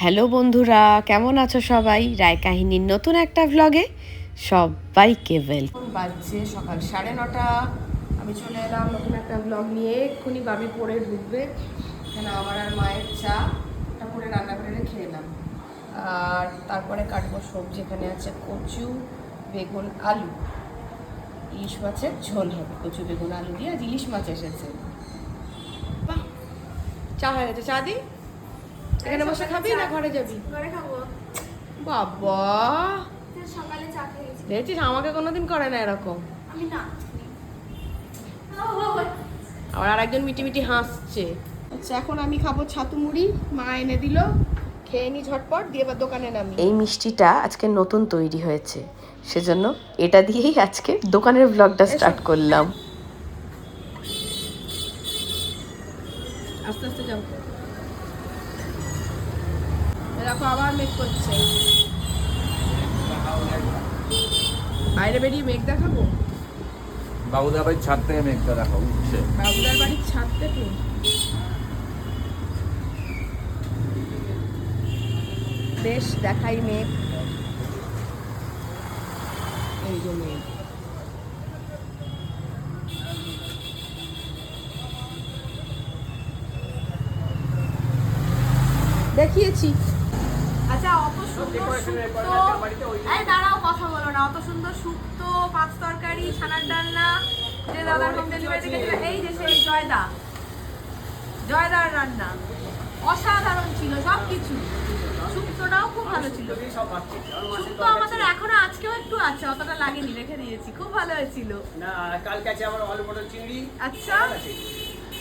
Hello বন্ধুরা, কেমন আছো সবাই? রায় কাহিনীর নতুন একটা ভ্লগে সবাইকে ওয়েল বাজছে সকাল সাড়ে নটা। আমি চলে এলাম নতুন একটা ভ্লগ নিয়ে। এক্ষুনি বাবি পরে ঢুকবে। এখানে আমার আর মায়ের চা। এটা করে রান্না করে রেখে এলাম। আর তারপরে কাটবো সবজি। এখানে আছে কচু, বেগুন, আলু। ইলিশ মাছের ঝোল হবে। কচু, বেগুন, আলু দিয়ে আজ ইলিশ মাছ এসেছে। বাহ! চা হয়ে গেছে। চা দিই এখানে বসে খাবি না? ঘরে যাবি। ঘরে খাব। বাবা। সকালে চা খেয়েছি। দেখছিস আমাকে কোনোদিন করে না এরকম। আমি না আবার আরেকজন মিটি মিটি হাসছে। আচ্ছা এখন আমি খাব ছাতু মুড়ি মা এনে দিল। খেয়ে নি ঝটপট দিয়ে এবার দোকানে নামি। এই মিষ্টিটা আজকে নতুন তৈরি হয়েছে। সেজন্য এটা দিয়েই আজকে দোকানের ব্লগটা স্টার্ট করলাম আস্তে আস্তে যাও দেখো আবার মেঘ করছে। বাইরে বেরিয়ে মেঘ দেখাবো? বাবুদা ভাই ছাদ থেকে মেঘটা দেখো উঠছে। বাবুদার বাড়ির ছাদ থেকে? বেশ দেখাই মেঘ এই যে মেঘ দেখিয়েছি আচ্ছা অত সুন্দর শুক্তো এই দাঁড়াও কথা বলো না। অত সুন্দর শুক্তো পাঁচ তরকারি ছানার ডালনা যে দাদার হোম ডেলিভারি এই যে সেই জয়দা। জয়দার রান্না। অসাধারণ ছিল সব কিছু শুক্তোটাও খুব ভালো ছিল। শুক্তো আমাদের এখনও আজকেও একটু আছে অতটা লাগেনি রেখে দিয়েছি খুব ভালো হয়েছিল। না কালকে আছে আমার আলু পটল চিংড়ি। আচ্ছা।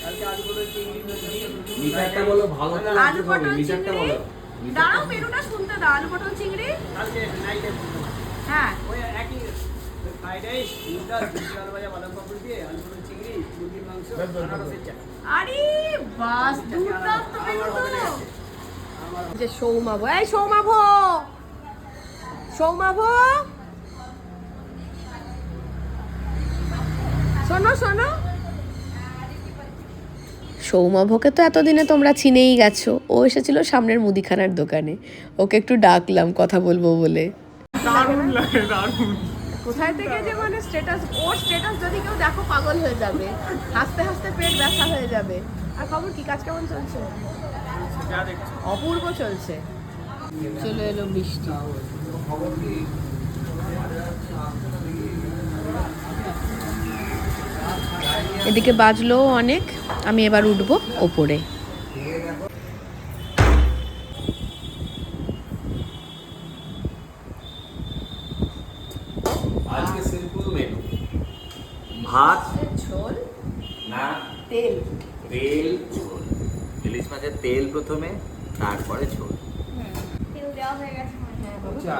কালকে আলু পটল চিংড়ি মিঠাইটা বলো ভালো আলু পটল চিংড়ি বলো। দাঁড়াও মেনুটা শুনতে দাও আলু পটল চিংড়ি। হ্যাঁ। ওই একই আরে বাস দুর্দান্ত আমার হবে তো। গেছে। আমার যে সৌমাভ এই সৌমাভ। সৌমাভ। শোনো শোনো। সৌমাভকে তো এতদিনে তোমরা চিনেই গেছো। ও এসেছিল সামনের মুদিখানার দোকানে। ওকে একটু ডাকলাম, কথা বলব বলে। মানে ওর যদি কেউ দেখো, পাগল হয়ে যাবে। হাসতে হাসতে পেট ব্যথা হয়ে যাবে। আর খবর কি, কাজ কেমন চলছে? অপূর্ব চলছে। চলে এলো বৃষ্টি। এদিকে বাজলো অনেক আমি এবার উঠবো ওপরে। আজকে সিম্পল মেনু ভাত ঝোল না তেল। তেল ঝোল। ইলিশ মাছের তেল প্রথমে তারপরে ঝোল। হয়ে গেছে হয়। আচ্ছা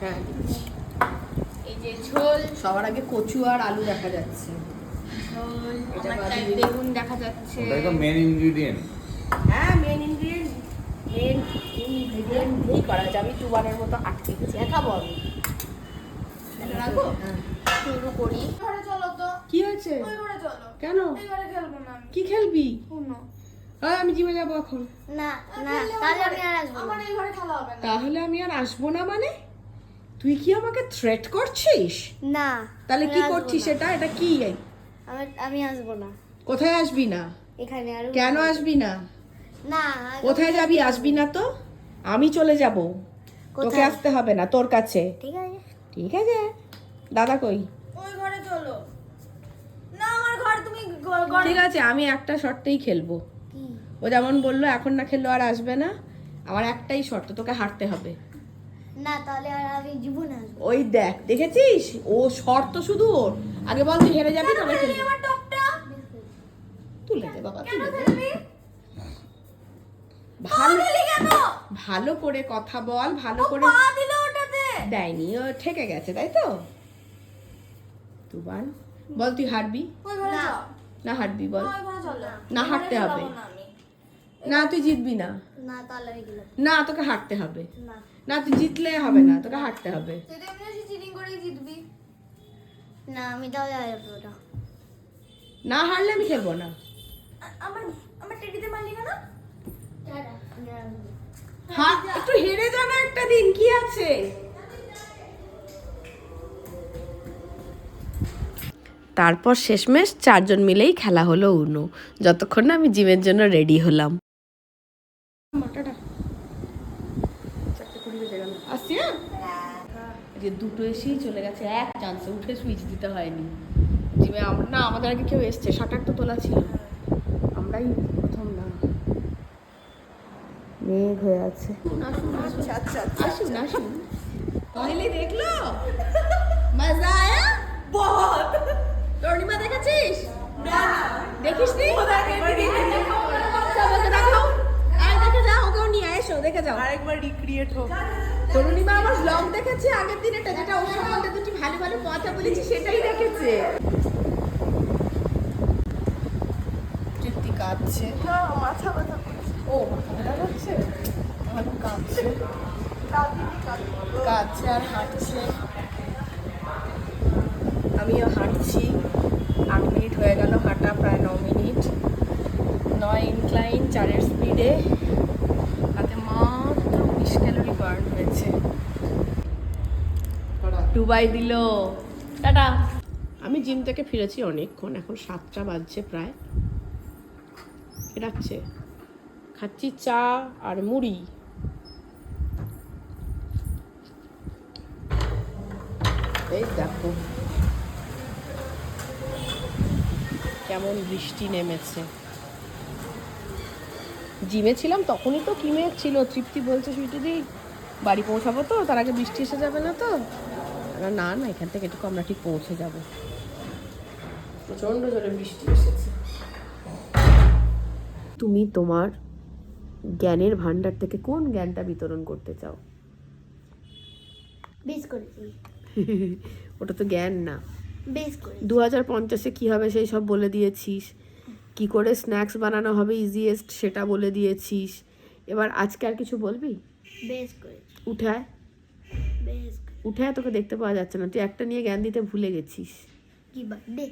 হ্যাঁ। এই যে ঝোল সবার আগে কচু আর আলু দেখা যাচ্ছে। ঝোল এটা আমার বাদ চাই দিয়ে- বেগুন দেখা যাচ্ছে। ওটাই তো মেন ইনগ্রিডিয়েন্ট হ্যাঁ মেন ইনগ্রিডিয়েন্ট মেন ইনগ্রিডিয়েন্ট দিয়েই করা হয়েছে। আমি মতো আটকে গেছি। একা বল রাখো হ্যাঁ। শুরু করি। ঘরে চলো তো। কি হয়েছে? ওই ঘরে চলো। কেন? এই ঘরে খেলব না আমি। কি খেলবি? উনো। হ্যাঁ আমি জিমে যাব এখন। না না তাহলে আমি আর আসব আমার না। এই ঘরে খেলা হবে না। তাহলে আমি আর আসব না মানে? তুই কি আমাকে থ্রেট করছিস? না তাহলে কি করছিস এটা এটা কি? আমি আমি আসব না। কোথায় আসবি না? এখানে আর কেন আসবি না? না কোথায় যাবি? আসবি না তো? আমি চলে যাব। তোকে কোথায়? আসতে হবে না তোর কাছে। ঠিক আছে। ঠিক আছে। দাদা কই? ওই ঘরে চলো। না আমার ঘর তুমি ঠিক আছে আমি একটা শর্তেই খেলব। ও যেমন বলল এখন না খেললো আর আসবে না। আমার একটাই শর্ত তোকে হারতে হবে। না তাহলে আর আমি জীবনে আসব ওই দেখ দেখেছিস? ও শর্ত শুধু ওর। আগে বল তুই হেরে যাবি তবে খেলবি তুলে দে বাবা কেন তুলে দে ভালো ভালো করে কথা বল ভালো করে পা দিল ওটাতে। দেয়নি ও ঠেকে গেছে তাই তো? তুবান বল তুই হারবি? ওই ঘরে না। হারবি বল। না, হাঁটতে হবে। না তুই জিতবি না। না তাহলে না তোকে হারতে হবে। না। না তুই জিতলে হবে না তোকে হারতে হবে। তুই তো এমনি চিটিং করেই জিতবি। না আমি না। না হারলে আমি খেলব না। আমার আমার টেডিতে মারলি। হ্যাঁ একটু হেরে যা না একটা দিন কি আছে? তারপর শেষমেশ চারজন মিলেই খেলা হলো উনো। যতক্ষণ না আমি জিমের জন্য রেডি হলাম আসছি হ্যাঁ যে দুটো এসেই চলে গেছে এক চান্সে উঠে সুইচ দিতে হয়নি। জিমে আমরা না আমাদের আগে কেউ এসছে শাটার তো তোলা ছিল। আমরাই প্রথম না। মেঘ হয়ে আছে। আচ্ছা আচ্ছা আসুন আসুন। পহলে দেখল? মজা আয়া? বহুত। তর্ণিমা দেখেছিস? দেখিস নি দেখে যাও ওকেও নিয়ে এসো দেখে যাও। আরেকবার রিক্রিয়েট হোক। তরুণিমা আমার ব্লগ দেখেছে আগের দিন এটা যেটা ওর সম্বন্ধে দুটি ভালো ভালো কথা বলেছি সেটাই দেখেছে। তৃপ্তি কাঁদছে। মাথা ব্যথা ও মাথা ব্যথা করছে? ভালো কাঁদছে। কাঁদছে আর হাঁটছে। আমিও হাঁটছি। আট মিনিট হয়ে গেল হাঁটা প্রায় ন মিনিট। নয় ইনক্লাইন চারের স্পিডে তাতে মাত্র বিশ ক্যালোরি বার্ন হয়েছে। ডুবাই দিল। টাটা। আমি জিম থেকে ফিরেছি অনেকক্ষণ, এখন সাতটা বাজছে প্রায়। ডাকছে? খাচ্ছি চা আর মুড়ি। এই দেখো। কেমন বৃষ্টি নেমেছে। জিমে ছিলাম তখনই তো কিমে ছিল। তৃপ্তি বলছে সুইটিদি বাড়ি পৌঁছাবো তো? তার আগে বৃষ্টি এসে যাবে না তো? না, না না এখান থেকে একটু আমরা ঠিক পৌঁছে যাব। প্রচণ্ড জোরে বৃষ্টি এসেছে। তুমি তোমার জ্ঞানের ভান্ডার থেকে কোন জ্ঞানটা বিতরণ করতে চাও? বেশ করেছি ওটা তো জ্ঞান না। বেশ দু হাজার পঞ্চাশে কী হবে সেই সব বলে দিয়েছিস? কি করে স্ন্যাক্স বানানো হবে ইজিয়েস্ট সেটা বলে দিয়েছিস? এবার আজকে আর কিছু বলবি? বেশ করেছি উঠায়। বেশ করে- উঠায় তোকে দেখতে পাওয়া যাচ্ছে না। তুই একটা নিয়ে জ্ঞান দিতে ভুলে গেছিস। কি বার্থডে?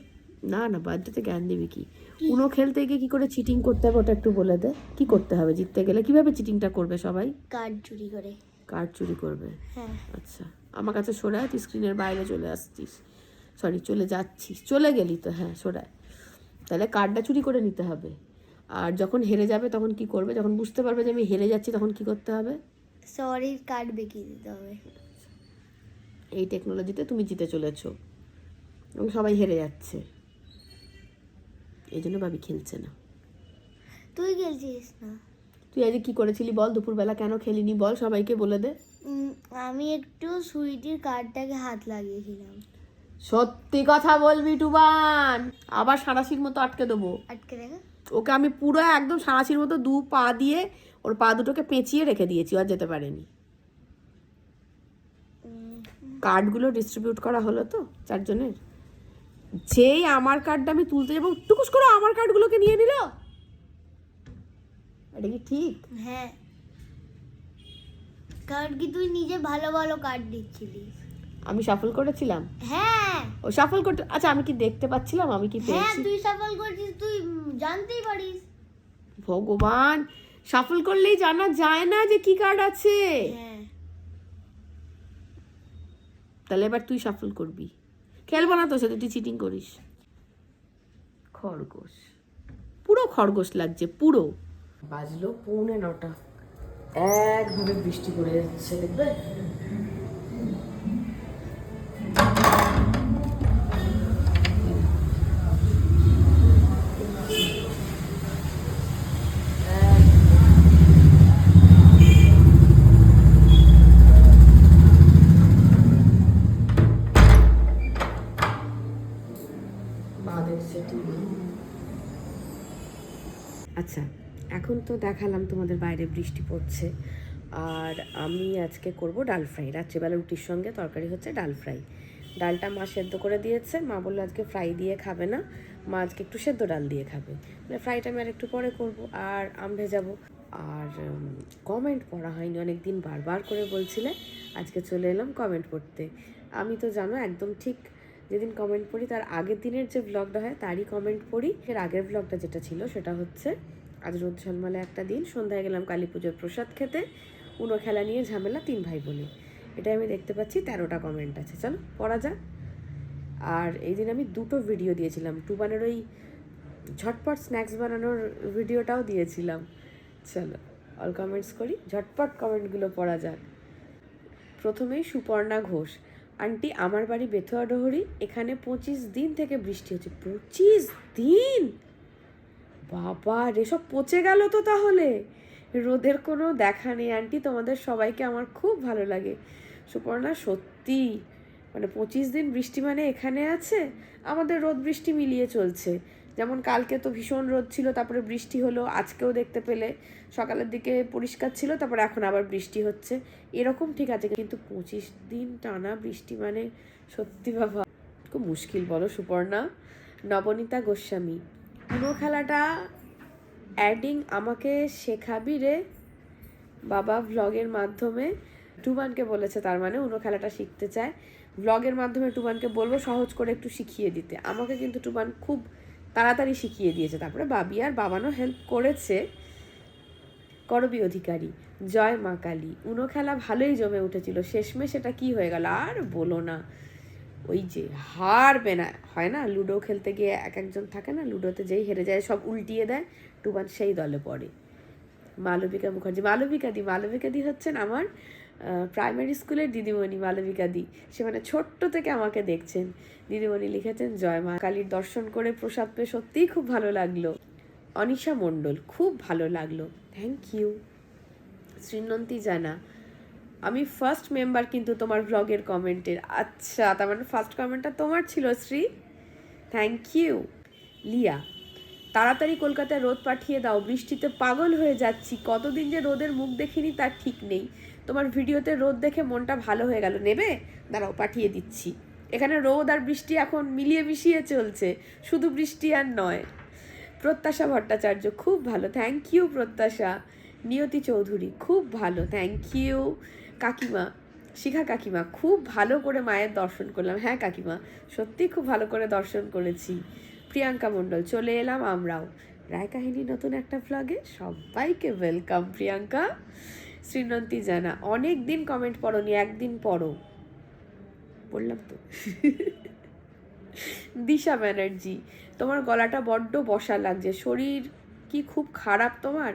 না না বার্থডেতে জ্ঞান দিবি কি? উনো খেলতে গিয়ে কি করে চিটিং করতে হবে ওটা একটু বলে দে। কি করতে হবে জিততে গেলে? কীভাবে চিটিংটা করবে সবাই? কার্ড চুরি করে। কার্ড চুরি করবে। হ্যাঁ। আচ্ছা আমার কাছে সরায় তুই স্ক্রিনের বাইরে চলে আসছিস। সরি চলে যাচ্ছিস। চলে গেলি তো হ্যাঁ সরায় তাহলে কার্ডটা চুরি করে নিতে হবে। আর যখন হেরে যাবে তখন কি করবে? যখন বুঝতে পারবে যে আমি হেরে যাচ্ছি তখন কি করতে হবে? সরির কার্ড বেঁকিয়ে দিতে হবে। এই টেকনোলজিতে তুমি জিতে চলেছো। এবং সবাই হেরে যাচ্ছে। এই জন্য ভাবি খেলছে না। তুই খেলছিস না। তুই আজ কি করেছিলি বল? দুপুরবেলা কেন খেলিনি বল? সবাইকে বলে দে। আমি একটু সুইটির কার্ডটাকে হাত লাগিয়েছিলাম। সত্যি কথা বলবি টুবান! আবার সাঁড়াশির মতো আটকে দেবো। আটকে দেখা ওকে আমি পুরো একদম সাঁড়াশির মতো দু পা দিয়ে ওর পা দুটোকে পেঁচিয়ে রেখে দিয়েছি আর যেতে পারেনি। কার্ডগুলো ডিস্ট্রিবিউট করা হলো তো চারজনের? যেই আমার কার্ডটা আমি তুলতে যাব টুকুস করে আমার কার্ডগুলোকে নিয়ে নিল? এটা কি ঠিক? হ্যাঁ। কার্ড কি তুই নিজে ভালো ভালো কার্ড দিচ্ছিলিস আমি সফল করেছিলাম? হ্যাঁ। ও সফল করতে আচ্ছা আমি কি দেখতে পাচ্ছিলাম? আমি কি হ্যাঁ তুই সফল করছিস তুই জানতেই পারিস। ভগবান সফল করলেই জানা যায় না যে কি কার্ড আছে। হ্যাঁ। তাহলে এবার তুই সাফল করবি। খেলব না তোর সাথে তুই চিটিং করিস। খরগোশ। পুরো খরগোশ লাগছে পুরো। বাজলো পৌনে নটা। একভাবে বৃষ্টি করে যাচ্ছে দেখবে? আচ্ছা এখন তো দেখালাম তোমাদের বাইরে বৃষ্টি পড়ছে। আর আমি আজকে করব ডাল ফ্রাই। রাত্রিবেলা রুটির সঙ্গে তরকারি হচ্ছে ডাল ফ্রাই। ডালটা মা সেদ্ধ করে দিয়েছে। মা বলল, আজকে ফ্রাই দিয়ে খাবে না। মা আজকে একটু সেদ্ধ ডাল দিয়ে খাবে। মানে ফ্রাইটা আমি আর একটু পরে করব। আর আম ভেজাবো। আর কমেন্ট পড়া হয়নি। অনেক দিন বারবার করে বলছিলে, আজকে চলে এলাম কমেন্ট পড়তে। আমি তো জানো, একদম ঠিক যেদিন কমেন্ট পড়ি, তার আগের দিনের যে ব্লগটা হয়, তারই কমেন্ট পড়ি। এর আগের ব্লগটা যেটা ছিল, সেটা হচ্ছে আজ রোদ ঝলমলে একটা দিন, সন্ধ্যায় গেলাম কালী পুজোর প্রসাদ খেতে। উনো খেলা নিয়ে ঝামেলা তিন ভাই বোনে। এটা আমি দেখতে পাচ্ছি, তেরোটা কমেন্ট আছে। চলো, পড়া যাক। আর এই দিন আমি দুটো ভিডিও দিয়েছিলাম। টুবানের ওই ঝটপট স্ন্যাক্স বানানোর ভিডিওটাও দিয়েছিলাম। চলো অল কমেন্টস করি। ঝটপট কমেন্টগুলো পড়া যাক। প্রথমেই সুপর্ণা ঘোষ, আন্টি, আমার বাড়ি বেথুয়া ডহরি। এখানে পঁচিশ দিন থেকে বৃষ্টি হচ্ছে। পঁচিশ দিন? বাবা রে, সব পচে গেল তো তাহলে। রোদের কোনো দেখা নেই, আন্টি। তোমাদের সবাইকে আমার খুব ভালো লাগে। সুপর্ণা, সত্যি? মানে পঁচিশ দিন বৃষ্টি মানে এখানে আছে? আমাদের রোদ বৃষ্টি মিলিয়ে চলছে। যেমন কালকে তো ভীষণ রোদ ছিল, তারপরে বৃষ্টি হলো, আজকেও দেখতে পেলে। সকালের দিকে পরিষ্কার ছিল, তারপরে এখন আবার বৃষ্টি হচ্ছে। এরকম ঠিক আছে, কিন্তু পঁচিশ দিন টানা বৃষ্টি মানে সত্যি বাবা। খুব মুশকিল বলো, সুপর্ণা। নবনীতা গোস্বামী। পুরো খেলাটা অ্যাডিং আমাকে শেখাবি রে বাবা ভ্লগের মাধ্যমে। টুবানকে বলেছে তার মানে উনো খেলাটা শিখতে চায়। ব্লগের মাধ্যমে টুবানকে বলব সহজ করে একটু শিখিয়ে দিতে। আমাকে কিন্তু টুবান খুব তাড়াতাড়ি শিখিয়ে দিয়েছে। তারপরে বাবি আর বাবানও হেল্প করেছে। করবি অধিকারী। জয় মা কালী। উনো খেলা ভালোই জমে উঠেছিল। শেষমে সেটা কি হয়ে গেল? আর বলো না। ওই যে হারবে না, হয় না? লুডো খেলতে গিয়ে এক একজন থাকে না, লুডোতে যেই হেরে যায়, সব উল্টিয়ে দেয়, টুবান সেই দলে পড়ে। মালবিকা মুখার্জি, মালবিকা দি মালবিকা দি হচ্ছেন আমার প্রাইমারি স্কুলের দিদিমণি মালবিকা দি। সে মানে ছোট্ট থেকে আমাকে দেখছেন। দিদিমণি লিখেছেন, জয় মা কালীর দর্শন করে প্রসাদ পেয়ে সত্যিই খুব ভালো লাগল। অনিশা মণ্ডল, খুব ভালো লাগল। থ্যাংক ইউ শ্রীনন্তী জানা আমি ফার্স্ট মেম্বার কিন্তু তোমার ব্লগের কমেন্টের আচ্ছা তার মানে ফার্স্ট কমেন্টটা তোমার ছিল, শ্রী। থ্যাংক ইউ লিয়া, তাড়াতাড়ি কলকাতায় রোদ পাঠিয়ে দাও, বৃষ্টিতে পাগল হয়ে যাচ্ছি। কতদিন যে রোদের মুখ দেখিনি, তার ঠিক নেই। তোমার ভিডিওতে রোদ দেখে মনটা ভালো হয়ে গেল। নেবে? দাঁড়াও, পাঠিয়ে দিচ্ছি। এখানে রোদ আর বৃষ্টি এখন মিলিয়ে মিশিয়ে চলছে। শুধু বৃষ্টি আর নয়। প্রত্যাশা ভট্টাচার্য, খুব ভালো। থ্যাংক ইউ প্রত্যাশা। নিয়তি চৌধুরী, খুব ভালো। থ্যাংক ইউ কাকিমা, শিখা কাকিমা, খুব ভালো করে মায়ের দর্শন করলাম। হ্যাঁ কাকিমা সত্যি খুব ভালো করে দর্শন করেছি। প্রিয়াঙ্কা মণ্ডল, চলে এলাম আমরাও। রায় কাহিনী নতুন একটা ভ্লগে সবাইকে ওয়েলকাম প্রিয়াঙ্কা। শ্রীনন্তী জানা, অনেক দিন কমেন্ট পড়নি, একদিন পড়ো। বললাম তো। দিশা ব্যানার্জি, তোমার গলাটা বড্ড বসা লাগছে, শরীর কি খুব খারাপ তোমার?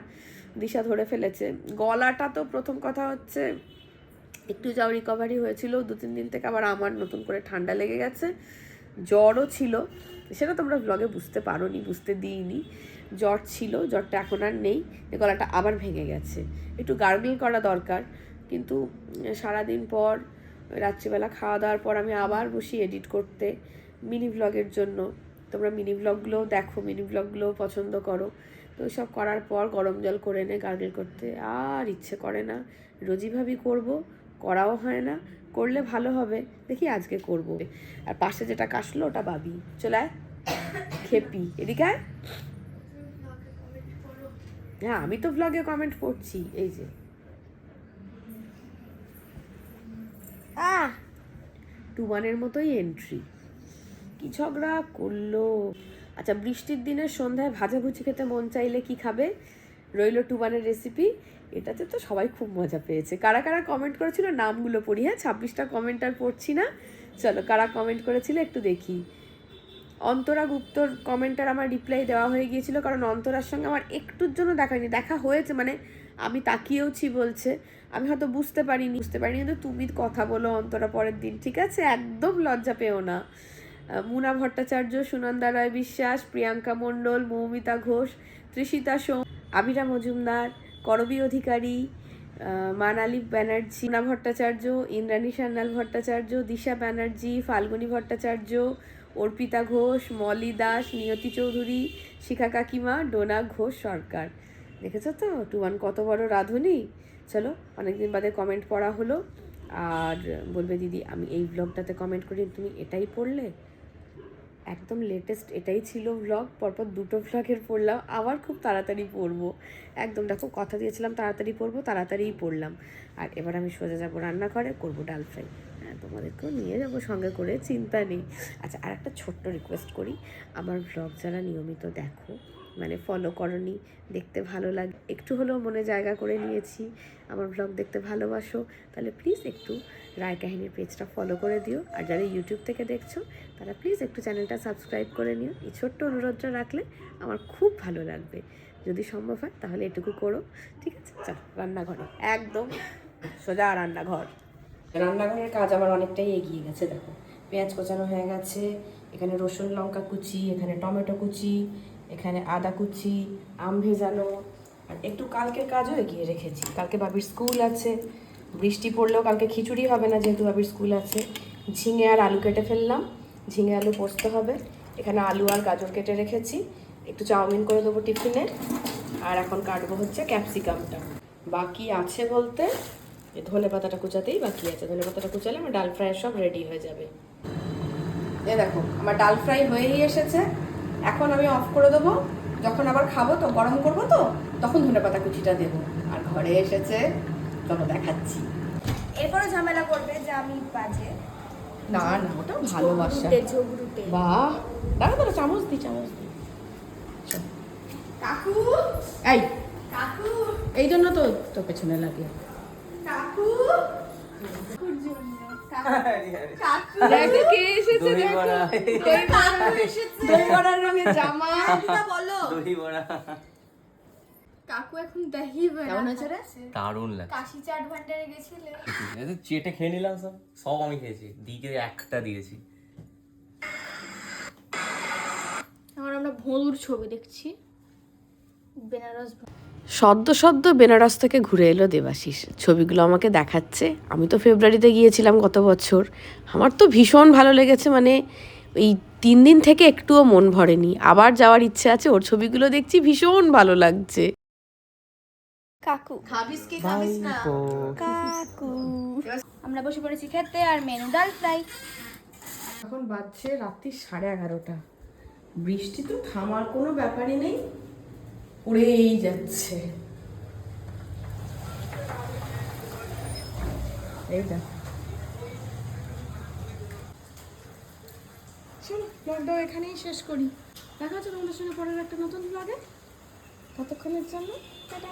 দিশা ধরে ফেলেছে। গলাটা তো প্রথম কথা হচ্ছে একটু যাও রিকভারি হয়েছিল, দু তিন দিন থেকে আবার আমার নতুন করে ঠান্ডা লেগে গেছে, জ্বরও ছিল। সেটা তোমরা ব্লগে বুঝতে পারো নি বুঝতে দিইনি। জ্বর ছিল, জ্বরটা এখন আর নেই গলাটা আবার ভেঙে গেছে। একটু গার্গল করা দরকার, কিন্তু সারাদিন পর, রাত্রিবেলা খাওয়া দাওয়ার পর আমি আবার বসি এডিট করতে মিনি ভ্লগের জন্য। তোমরা মিনি ভ্লগগুলোও দেখো মিনি ভ্লগগুলোও পছন্দ করো। তো সব করার পর গরম জল করে এনে গার্গেল করতে আর ইচ্ছে করে না। রোজই ভাবি করব করাও হয় না, করলে ভালো হবে। দেখি আজকে করব। আর পাশে যেটা কাশলো, ওটা বাবি। চলে আয়। খেপি। এদিকে আয়। হ্যাঁ আমি তো ব্লগে কমেন্ট করছি। এই যে। আহ! টুবানের মতোই এন্ট্রি কি ঝগড়া করল। আচ্ছা বৃষ্টির দিনের সন্ধ্যায় ভাজাভুজি খেতে মন চাইলে কি খাবে? রইল টুবানের রেসিপি এটাতে তো সবাই খুব মজা পেয়েছে। কারা কারা কমেন্ট করেছিল নামগুলো পড়ি হ্যাঁ? ছাব্বিশটা কমেন্ট আর পড়ছি না। চলো, কারা কমেন্ট করেছিল একটু দেখি। অন্তরা গুপ্তর কমেন্টার আমার রিপ্লাই দেওয়া হয়ে গিয়েছিল কারণ অন্তরার সঙ্গে আমার একটুর জন্য দেখায়নি দেখা হয়েছে মানে আমি তাকিয়েওছি বলছে। আমি হয়তো বুঝতে পারিনি। বুঝতে পারিনি কিন্তু তুমি কথা বলো অন্তরা পরের দিন, ঠিক আছে? একদম লজ্জা পেও না। মুনা ভট্টাচার্য, সুনন্দা রায় বিশ্বাস, প্রিয়াঙ্কা মণ্ডল, মৌমিতা ঘোষ তৃষিতা সোম, আবিরা মজুমদার করবী অধিকারী মানালি ব্যানার্জি মুনা ভট্টাচার্য, ইন্দ্রাণী সান্যাল ভট্টাচার্য, দিশা ব্যানার্জি, ফাল্গুনী ভট্টাচার্য, অর্পিতা ঘোষ, মলি দাস, নিয়তি চৌধুরী, শিখা কাকিমা, ডোনা ঘোষ সরকার। দেখেছ তো? টুয়ান কত বড় রাঁধুনি? চলো, অনেকদিন বাদে কমেন্ট পড়া হলো। আর বলবে, দিদি, আমি এই ব্লগটাতে কমেন্ট করি তুমি এটাই পড়লে? একদম লেটেস্ট এটাই ছিল ব্লগ পরপর দুটো ব্লগের পড়লাম। আবার খুব তাড়াতাড়ি পড়ব। একদম দেখো, কথা দিয়েছিলাম, তাড়াতাড়ি পড়ব, তাড়াতাড়িই পড়লাম। আর এবার আমি সোজা যাব রান্নাঘরে, করব ডাল ফ্রাই। হ্যাঁ তোমাদেরকেও নিয়ে যাব সঙ্গে করে, চিন্তা নেই। আচ্ছা আর একটা ছোট্ট রিকোয়েস্ট করি। আমার ব্লগ যারা নিয়মিত দেখো মানে ফলো করনি, দেখতে ভালো লাগে, একটু হলেও মনে জায়গা করে নিয়েছি। আমার ব্লগ দেখতে ভালোবাসো। তাহলে প্লিজ একটু রায় কাহিনীর পেজটা ফলো করে দিও। আর যারা ইউটিউব থেকে দেখছ, তারা প্লিজ একটু চ্যানেলটা সাবস্ক্রাইব করে নিও। এই ছোট্ট অনুরোধটা রাখলে আমার খুব ভালো লাগবে। যদি সম্ভব হয়, তাহলে এটুকু করো। ঠিক আছে? চল, রান্নাঘরে। একদম সোজা রান্নাঘর। রান্নাঘরের কাজ আমার অনেকটাই এগিয়ে গেছে, দেখো। পেঁয়াজ কোচানো হয়ে গেছে, এখানে রসুন লঙ্কা কুচি, এখানে টমেটো কুচি এখানে আদা কুচি, আম ভেজানো, আর একটু কালকের কাজও এগিয়ে রেখেছি। কালকে বাবির স্কুল আছে, বৃষ্টি পড়লেও কালকে খিচুড়ি হবে না যেহেতু বাবির স্কুল আছে। ঝিঙে আর আলু কেটে ফেললাম, ঝিঙে আলু পোস্ত হবে। এখানে আলু আর গাজর কেটে রেখেছি। একটু চাউমিন করে দেবো টিফিনে। আর এখন কাটবো হচ্ছে ক্যাপসিকামটা। বাকি আছে বলতে ধনে পাতাটা কুচাতেই বাকি আছে। ধনে পাতাটা কুচালে আমার ডাল ফ্রাই সব রেডি হয়ে যাবে। এ দেখো, আমার ডাল ফ্রাই হয়েই এসেছে। এখন আমি অফ করে দেবো। যখন আবার খাব তো গরম করব তো তখন ধনে পাতা কুচিটা দেবো। আর ঘরে এসেছে চলো দেখাচ্ছি। এরপরে ঝামেলা করবে যে আমি বাজে। না না ওটা ভালোবাসা। বাহ! দাঁড়া দাঁড়া চামচ দি চামচ দি। কাকু! এই। কাকু! এই জন্য তো তো পেছনে লাগে। কাকু! দেখো কে এসেছে দেখো। বড়া। দই বড়া এসেছে। দই বড়ার রঙের জামা। বলো। দই কাকু এখন দহি বানা কেমন হয়েছে রে? দারুণ লাগে কাশি চাট ভান্ডারে গেছিলে? এই চেটে খেয়ে নিলাম সব। সব আমি খেয়েছি। দিকে একটা দিয়েছি। এখন আমরা ভোঁদুর ছবি দেখছি। বেনারস সদ্য সদ্য বেনারস থেকে ঘুরে এলো দেবাশিস। ছবিগুলো আমাকে দেখাচ্ছে। আমি তো ফেব্রুয়ারিতে গিয়েছিলাম গত বছর। আমার তো ভীষণ ভালো লেগেছে মানে এই তিন দিন থেকে একটুও মন ভরেনি। আবার যাওয়ার ইচ্ছে আছে ওর ছবিগুলো দেখছি ভীষণ ভালো লাগছে। কাকু। খাবিস কি খাবিস না? কাকু। আমরা বসে পড়েছি খেতে আর মেনু ডাল ফ্রাই। এখন বাজছে রাত্রি সাড়ে এগারোটা। বৃষ্টি তো থামার কোনো ব্যাপারই নেই। পড়েই যাচ্ছে। এই ব্লগটাও এখানেই শেষ করি। দেখা হচ্ছে তোমাদের সঙ্গে পরের একটা নতুন ব্লগে ততক্ষণের জন্য, টাটা।